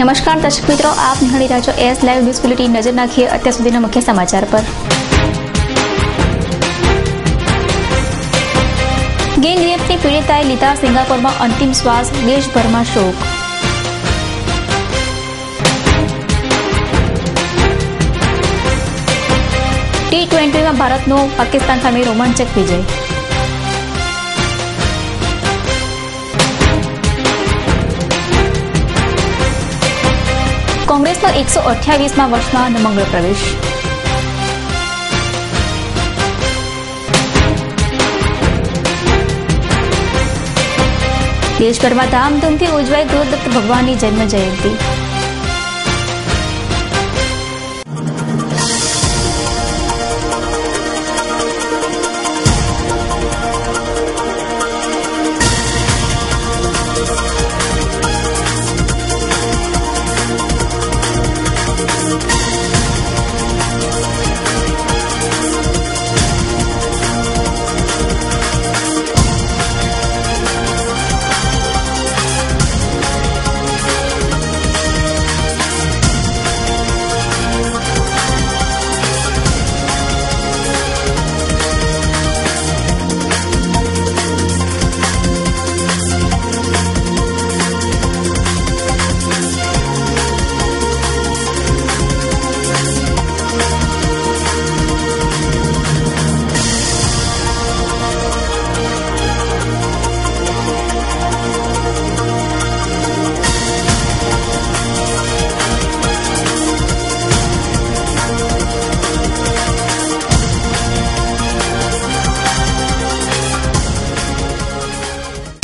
નમસ્કાર, દર્શક મિત્રો, આપ નિહાળી રહ્યા છો એસ લાઈવ ન્યૂઝ બુલેટિન નજર નાખીએ અત્યાર સુધીના મુખ્ય સમાચાર પર. ગેંગ રેપની પીડિતાએ લીધા સિંગાપોરમાં અંતિમ શ્વાસ, દેશભરમાં શોક. ટી ટ્વેન્ટીમાં ભારતનો પાકિસ્તાન સામે રોમાંચક વિજય. કોંગ્રેસનો એકસો અઠ્યાવીસમાં વર્ષમાં મંગળ પ્રવેશ. દેશભરમાં ધામધૂમથી ઉજવાય ગુરુદત્ત ભગવાનની જન્મ જયંતિ.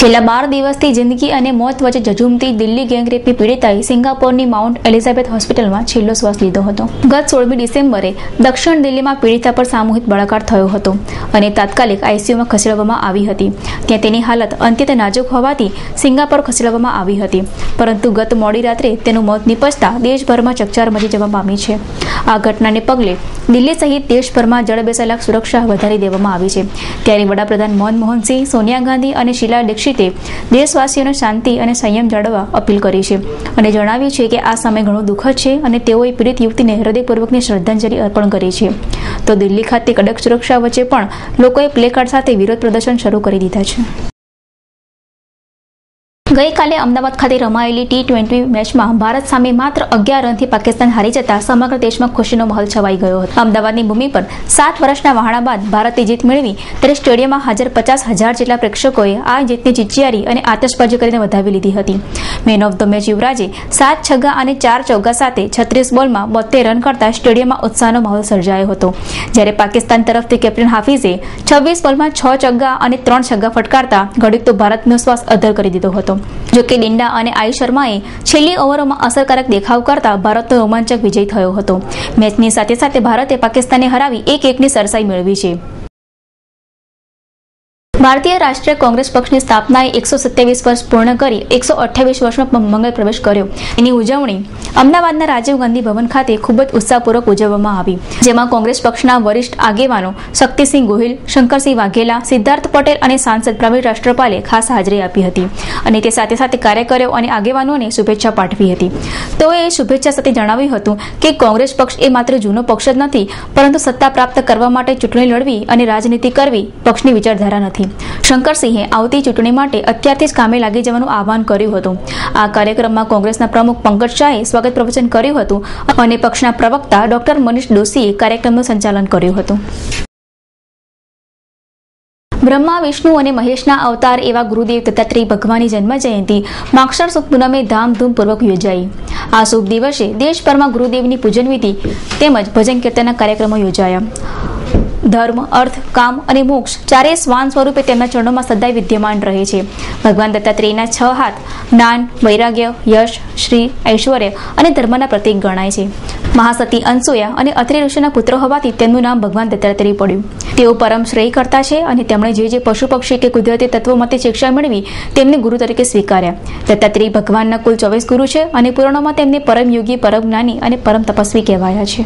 છેલ્લા બાર દિવસથી જિંદગી અને મોત વચ્ચે ઝઝુમતી દિલ્હી ગેંગરેપની પીડિતાએ સિંગાપોરની માઉન્ટ એલિઝાબેથ હોસ્પિટલમાં છેલ્લો શ્વાસ લીધો હતો. ગત સોળમી ડિસેમ્બરે દક્ષિણ દિલ્હીમાં પીડિતા પર સામૂહિક બળાકાર થયો હતો અને તાત્કાલિક આઈસીયુમાં ખસેડવામાં આવી હતી. ત્યાં તેની હાલત અત્યંત નાજુક હોવાથી સિંગાપોર ખસેડવામાં આવી હતી. પરંતુ ગત મોડી રાત્રે તેનું મોત નિપજતા દેશભરમાં ચકચાર મચી જવા પામી છે. આ ઘટનાને પગલે દિલ્હી સહિત દેશભરમાં જળ બેસાયેલા સુરક્ષા વધારી દેવામાં આવી છે. ત્યારે વડાપ્રધાન મનમોહનસિંહ, સોનિયા ગાંધી અને શીલા દીક્ષિતે દેશવાસીઓને શાંતિ અને સંયમ જાળવવા અપીલ કરી છે અને જણાવ્યું છે કે આ સમય ઘણો દુઃખદ છે અને તેઓએ પીડિત યુવતીને હૃદયપૂર્વકની શ્રદ્ધાંજલિ અર્પણ કરી છે. તો દિલ્હી ખાતે કડક સુરક્ષા વચ્ચે પણ લોકોએ પ્લેકાર્ડ સાથે વિરોધ પ્રદર્શન શરૂ કરી દીધા છે. ગઈકાલે અમદાવાદ ખાતે રમાયેલી ટી ટ્વેન્ટી મેચમાં ભારત સામે માત્ર અગિયાર રનથી પાકિસ્તાન હારી જતા સમગ્ર દેશમાં ખુશીનો માહોલ છવાઈ ગયો હતો. અમદાવાદની ભૂમિ પર સાત વર્ષના વહાણા બાદ ભારતે જીત મેળવી ત્યારે સ્ટેડિયમમાં હાજર પચાસ હજાર જેટલા પ્રેક્ષકોએ આ જીતની ચિચિયારી અને આતશબાજી કરીને વધાવી લીધી હતી. મેન ઓફ ધ મેચ યુવરાજે સાત છગ્ગા અને ચાર ચોગ્ગા સાથે છત્રીસ બોલમાં બોતેર રન કરતા સ્ટેડિયમમાં ઉત્સાહનો માહોલ સર્જાયો હતો. જ્યારે પાકિસ્તાન તરફથી કેપ્ટન હાફિઝે છવ્વીસ બોલમાં છ ચગ્ગા અને ત્રણ છગ્ગા ફટકારતા ઘડીક તો ભારતનો શ્વાસ અધર કરી દીધો હતો. જોકે ડિંડા અને આયુષ શર્માએ છેલ્લી ઓવરોમાં અસરકારક દેખાવ કરતા ભારતનો રોમાંચક વિજય થયો હતો. મેચની સાથે સાથે ભારતે પાકિસ્તાનને હરાવી એક એકની સરસાઈ મેળવી છે. ભારતીય રાષ્ટ્રીય કોંગ્રેસ પક્ષની સ્થાપનાએ એકસો સત્યાવીસ વર્ષ પૂર્ણ કરી એકસો અઠ્યાવીસ વર્ષમાં મંગળ પ્રવેશ કર્યો. એની ઉજવણી અમદાવાદના રાજીવ ગાંધી ભવન ખાતે ખૂબ જ ઉત્સાહપૂર્વક ઉજવવામાં આવી. જેમાં કોંગ્રેસ પક્ષના વરિષ્ઠ આગેવાનો શક્તિસિંહ ગોહિલ, શંકરસિંહ વાઘેલા, સિદ્ધાર્થ પટેલ અને સાંસદ પ્રવીણ રાષ્ટ્રપાલે ખાસ હાજરી આપી હતી. અને તે સાથે સાથે કાર્યકરો અને આગેવાનોને શુભેચ્છા પાઠવી હતી. તેઓએ શુભેચ્છા સાથે જણાવ્યું હતું કે કોંગ્રેસ પક્ષ એ માત્ર જૂનો પક્ષ જ નથી, પરંતુ સત્તા પ્રાપ્ત કરવા માટે ચૂંટણી લડવી અને રાજનીતિ કરવી પક્ષની વિચારધારા નથી. શંકરસિંહે આવતી ચૂંટણી માટે અત્યારથી જ કામે લાગી જવાનું આહવાન કર્યું હતું. આ કાર્યક્રમમાં કોંગ્રેસના પ્રમુખ પંકજ શાહે સ્વાગત પ્રવચન કર્યું હતું અને પક્ષના પ્રવક્તા ડોક્ટર મનીષ દોશીએ કાર્યક્રમનું સંચાલન કર્યું હતું. બ્રહ્મા, વિષ્ણુ અને મહેશના અવતાર એવા ગુરુદેવ દત્તાત્રેય ભગવાનની જન્મ જયંતિ માક્ષર સુદ પૂનમે ધામધૂમપૂર્વક યોજાઈ. આ શુભ દિવસે દેશભરમાં ગુરુદેવની પૂજન વિધિ તેમજ ભજન કીર્તનના કાર્યક્રમો યોજાયા. ધર્મ, અર્થ, કામ અને મોક્ષ ચારેય સ્વાન સ્વરૂપે તેમના ચરણોમાં સદાય વિદ્યમાન રહે છે. ભગવાન દત્તાત્રેયના છ હાથ, જ્ઞાન, વૈરાગ્ય, યશ, શ્રી, ઐશ્વર્ય અને ધર્મના પ્રતીક ગણાય છે. મહાસતી અંસુયા અને અત્રે ઋષિના પુત્ર હોવાથી તેમનું નામ ભગવાન દત્તાત્રેય પડ્યું. તેઓ પરમ શ્રેય કરતા છે અને તેમણે જે જે પશુ પક્ષી કે કુદરતી તત્વો મતે શિક્ષા મેળવી તેમને ગુરુ તરીકે સ્વીકાર્યા. દત્તાત્રેય ભગવાનના કુલ ચોવીસ ગુરુ છે અને પુરાણોમાં તેમને પરમ યોગી, પરમ જ્ઞાની અને પરમ તપસ્વી કહેવાયા છે.